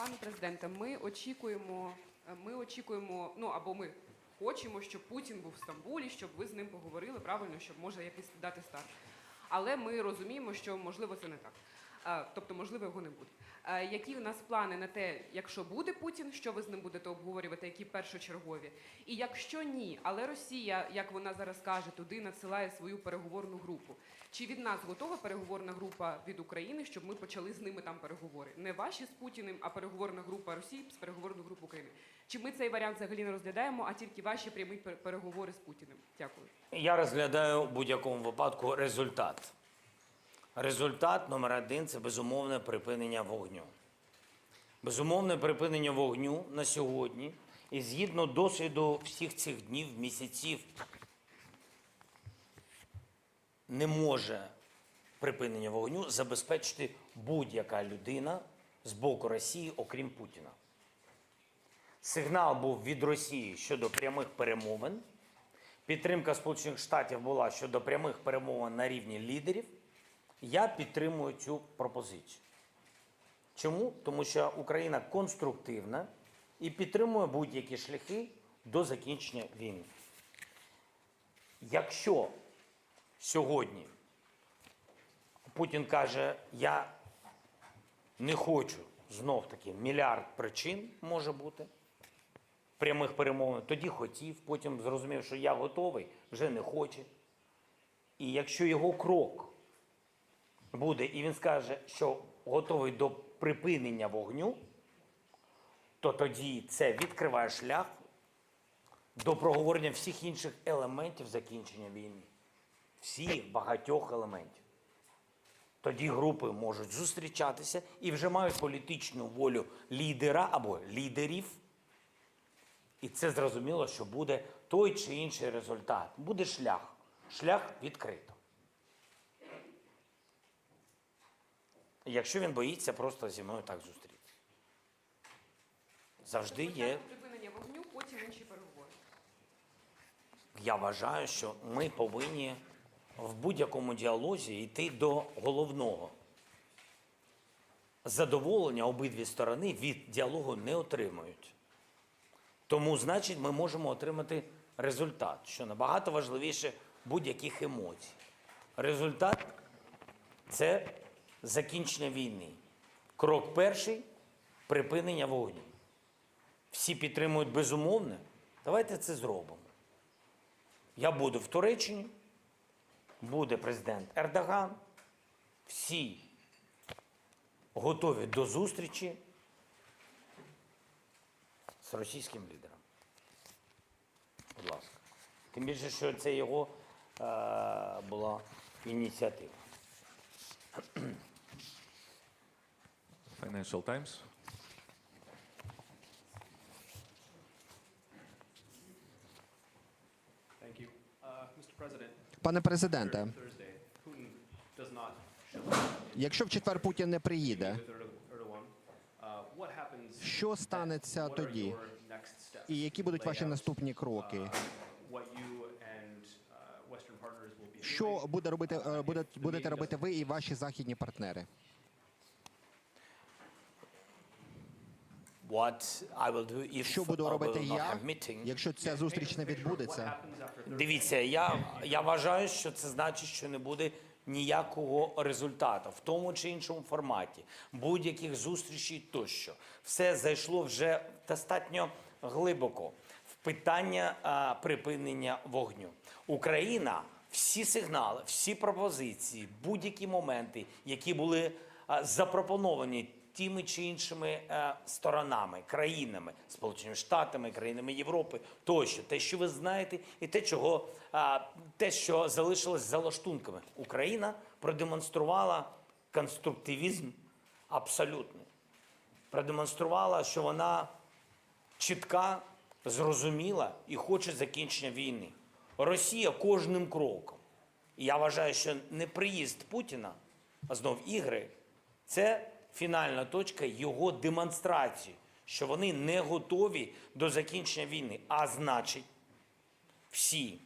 Пане президенте, ми очікуємо, ми очікуємо, ну або ми хочемо, щоб Путін був в Стамбулі, щоб ви з ним поговорили правильно, щоб може якийсь дати старт. Але ми розуміємо, що можливо це не так. Тобто, можливо, його не буде. Які у нас плани на те, якщо буде Путін, що ви з ним будете обговорювати, які першочергові? І якщо ні, але Росія, як вона зараз каже, туди надсилає свою переговорну групу. Чи від нас готова переговорна група від України, щоб ми почали з ними там переговори? Не ваші з Путіним, а переговорна група Росії з переговорну групу України. Чи ми цей варіант взагалі не розглядаємо, а тільки ваші прямі переговори з Путіним? Дякую. Я розглядаю в будь-якому випадку результат. Результат номер один це безумовне припинення вогню. Безумовне припинення вогню на сьогодні. І згідно досвіду всіх цих днів, місяців, не може припинення вогню забезпечити будь-яка людина з боку Росії, окрім Путіна. Сигнал був від Росії щодо прямих перемовин. Підтримка Сполучених Штатів була щодо прямих перемовин на рівні лідерів. Я підтримую цю пропозицію. Чому? Тому що Україна конструктивна і підтримує будь-які шляхи до закінчення війни. Якщо сьогодні Путін каже, я не хочу знов таки мільярд причин може бути прямих перемовин, тоді хотів, потім зрозумів, що я готовий, вже не хоче. І якщо його крок буде, і він скаже, що готовий до припинення вогню, то тоді це відкриває шлях до проговорення всіх інших елементів закінчення війни. Всіх багатьох елементів. Тоді групи можуть зустрічатися і вже мають політичну волю лідера або лідерів. І це зрозуміло, що буде той чи інший результат. Буде шлях. Шлях відкрито. Якщо він боїться просто зі мною так зустрітися. Завжди є. Припинення вогню, потім інші переговори. Я вважаю, що ми повинні в будь-якому діалозі йти до головного. Задоволення обидві сторони від діалогу не отримують. Тому, значить, ми можемо отримати результат, що набагато важливіше будь-яких емоцій. Результат це закінчення війни. Крок перший припинення вогню. Всі підтримують безумовне. Давайте це зробимо. Я буду в Туреччині, буде президент Ердоган. Всі готові до зустрічі з російським лідером. Будь ласка. Тим більше, що це його е, була ініціатива. Financial Times. Uh, Пане президенте, Thursday, Putin does not show up якщо в четвер Путін не приїде. Uh? Що станеться тоді? і які будуть ваші наступні кроки? uh, What you and uh, Western partners will be Що буде робити Uh, е, будете робити ви і ваші західні партнери? Що буду робити я, якщо ця зустріч не відбудеться? Дивіться, я, я вважаю, що це значить, що не буде ніякого результату в тому чи іншому форматі, будь-яких зустрічей тощо. Все зайшло вже достатньо глибоко в питання а, припинення вогню. Україна всі сигнали, всі пропозиції, будь-які моменти, які були а, запропоновані тими чи іншими е, сторонами, країнами, Сполученими Штатами, країнами Європи, тощо, те, що ви знаєте, і те, чого а, те, що залишилось за лаштунками. Україна продемонструвала конструктивізм абсолютний. Продемонструвала, що вона чітка, зрозуміла і хоче закінчення війни. Росія кожним кроком. І я вважаю, що не приїзд Путіна, а знов ігри, це фінальна точка його демонстрації, що вони не готові до закінчення війни. А значить, всі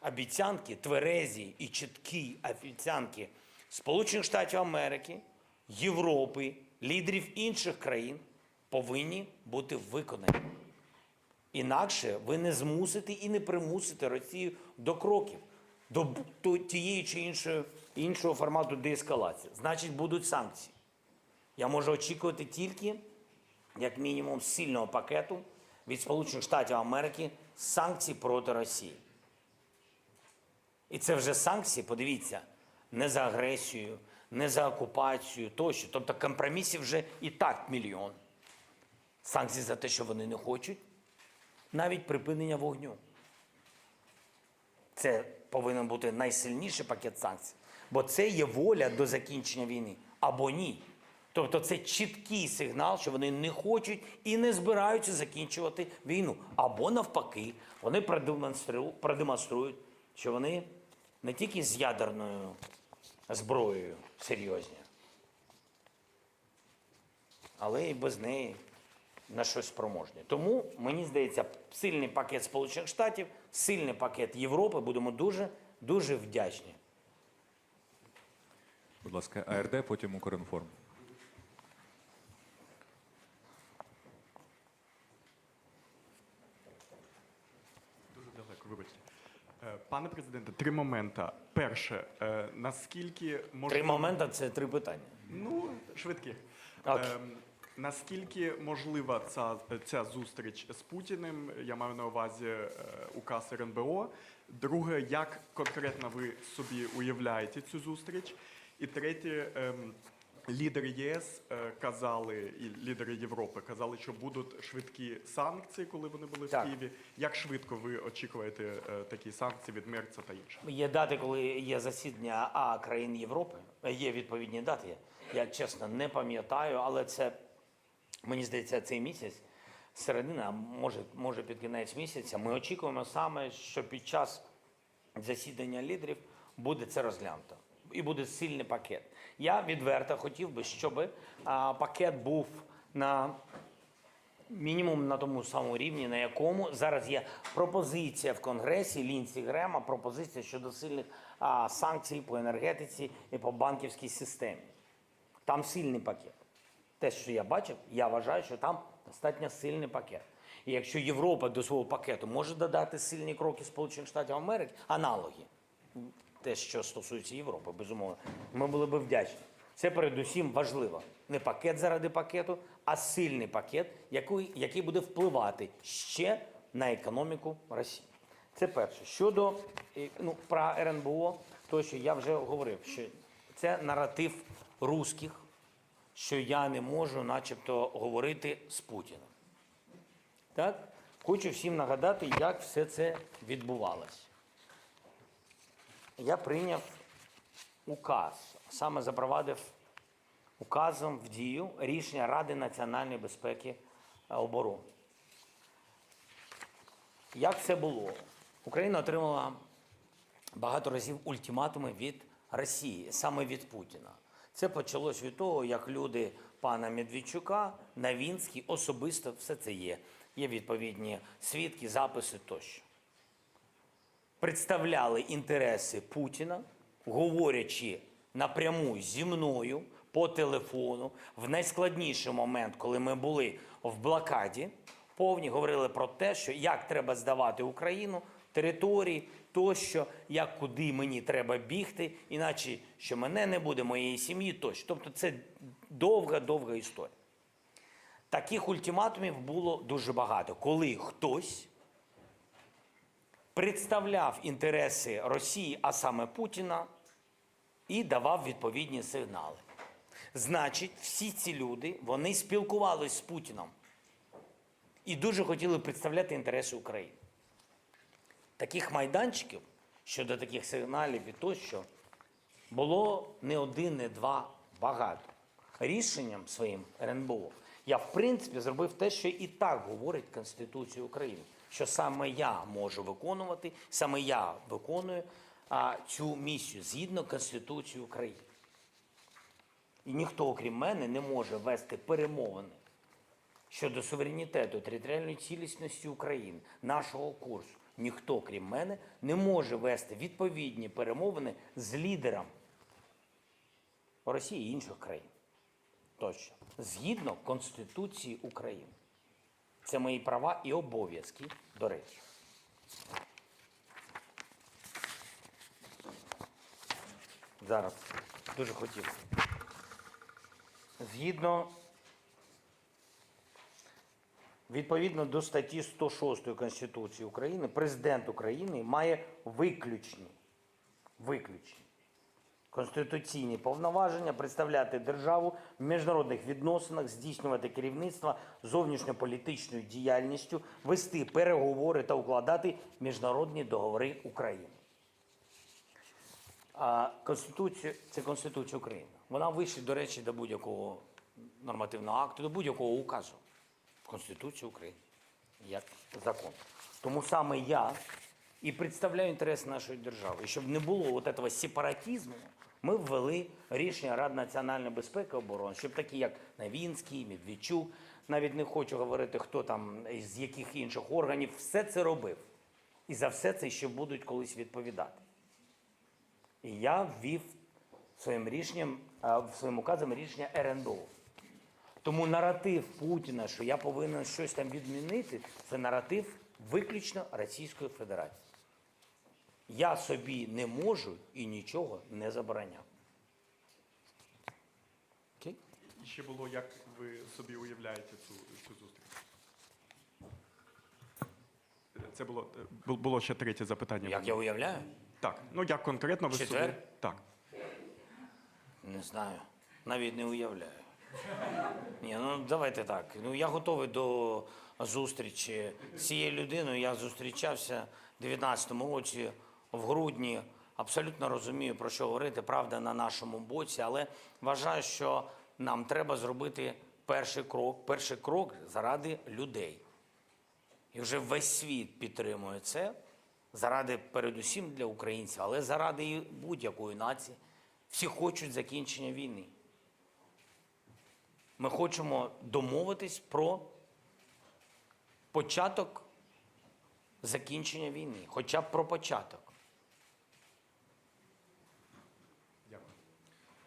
обіцянки, тверезі і чіткі обіцянки Сполучених Штатів Америки, Європи, лідерів інших країн повинні бути виконані. Інакше ви не змусите і не примусите Росію до кроків, до тієї чи іншої, іншого формату деескалації. Значить, будуть санкції. Я можу очікувати тільки, як мінімум, сильного пакету від Сполучених Штатів Америки санкцій проти Росії. І це вже санкції, подивіться, не за агресію, не за окупацію тощо. Тобто компромісів вже і так мільйон. Санкції за те, що вони не хочуть, навіть припинення вогню. Це повинен бути найсильніший пакет санкцій, бо це є воля до закінчення війни або ні. Тобто це чіткий сигнал, що вони не хочуть і не збираються закінчувати війну. Або навпаки, вони продемонстру- продемонструють, що вони не тільки з ядерною зброєю серйозні, але і без неї на щось спроможні. Тому мені здається, сильний пакет Сполучених Штатів, сильний пакет Європи. Будемо дуже дуже вдячні. Будь ласка, АРД, потім Укрінформ. Дуже далеко, вибачте. Е, Пане президенте, три моменти. Перше, е, наскільки можливо... Три моменти це три питання. Ну, швидкі. Окей. Ем, наскільки можлива ця, ця зустріч з Путіним? Я маю на увазі е, указ РНБО. Друге, як конкретно ви собі уявляєте цю зустріч? І третє, ем, лідери ЄС е, казали, і лідери Європи казали, що будуть швидкі санкції, коли вони були Так. в Києві. Як швидко ви очікуєте е, такі санкції від Мерца та інших? Є дати, коли є засідання А країн Європи. Є відповідні дати. Я чесно не пам'ятаю, але це мені здається, цей місяць, середина, може, може під кінець місяця. Ми очікуємо саме, що під час засідання лідерів буде це розглянуто. І буде сильний пакет. Я відверто хотів би, щоб пакет був на мінімум на тому самому рівні, на якому зараз є пропозиція в Конгресі Лінсі Грема, пропозиція щодо сильних санкцій по енергетиці і по банківській системі. Там сильний пакет. Те, що я бачив, я вважаю, що там достатньо сильний пакет. І якщо Європа до свого пакету може додати сильні кроки Сполучених Штатів Америки, аналоги, те, що стосується Європи, безумовно, ми були б вдячні. Це передусім важливо. Не пакет заради пакету, а сильний пакет, який, який буде впливати ще на економіку Росії. Це перше. Щодо е, ну, про РНБО, то що я вже говорив, що це наратив русських, що я не можу, начебто, говорити з Путіним. Так? Хочу всім нагадати, як все це відбувалося. Я прийняв указ, саме запровадив указом в дію рішення Ради національної безпеки оборони. Як це було? Україна отримала багато разів ультиматуми від Росії, саме від Путіна. Це почалось від того, як люди пана Медведчука, Навінський, особисто все це є. Є відповідні свідки, записи тощо. Представляли інтереси Путіна, говорячи напряму зі мною по телефону в найскладніший момент, коли ми були в блокаді, повні говорили про те, що як треба здавати Україну, території, тощо, як куди мені треба бігти, іначе що мене не буде, моєї сім'ї тощо. Тобто це довга-довга історія. Таких ультиматумів було дуже багато, коли хтось представляв інтереси Росії, а саме Путіна, і давав відповідні сигнали. Значить, всі ці люди вони спілкувалися з Путіном і дуже хотіли представляти інтереси України. Таких майданчиків щодо таких сигналів і тощо було не один, не два, багато. Рішенням своїм РНБО я, в принципі, зробив те, що і так говорить Конституція України, що саме я можу виконувати, саме я виконую а, цю місію згідно Конституції України. І ніхто, окрім мене, не може вести перемовини щодо суверенітету, територіальної цілісності України, нашого курсу. Ніхто, крім мене, не може вести відповідні перемовини з лідером Росії і інших країн. Тощо. Згідно Конституції України. Це мої права і обов'язки, до речі. Зараз дуже хотів. Згідно Відповідно до статті 106 Конституції України, президент України має виключні, виключні конституційні повноваження представляти державу в міжнародних відносинах, здійснювати керівництво зовнішньополітичною діяльністю, вести переговори та укладати міжнародні договори України. А Конституція це Конституція України. Вона вище, до речі, до будь-якого нормативного акту, до будь-якого указу. Конституція України як закон. Тому саме я і представляю інтерес нашої держави. Щоб не було от этого сепаратизму, ми ввели рішення Ради національної безпеки і оборони, щоб такі, як Навінський, Медведчук, навіть не хочу говорити, хто там з яких інших органів, все це робив. І за все це ще будуть колись відповідати. І я ввів своїм рішенням, своїм указом рішення РНБО. Тому наратив Путіна, що я повинен щось там відмінити, це наратив виключно Російської Федерації. Я собі не можу і нічого не забороняв. Окей? І ще було, як ви собі уявляєте цю, цю зустріч? Це було, було ще третє запитання. Як я уявляю? Так, ну як конкретно ви Четвер? собі. Так. Не знаю. Навіть не уявляю. Ні, ну давайте так. Ну я готовий до зустрічі з цією людиною. Я зустрічався в 19-му році в грудні. Абсолютно розумію, про що говорити. Правда на нашому боці, але вважаю, що нам треба зробити перший крок. Перший крок заради людей. І вже весь світ підтримує це заради передусім для українців, але заради будь-якої нації. Всі хочуть закінчення війни. Ми хочемо домовитись про початок закінчення війни, хоча б про початок.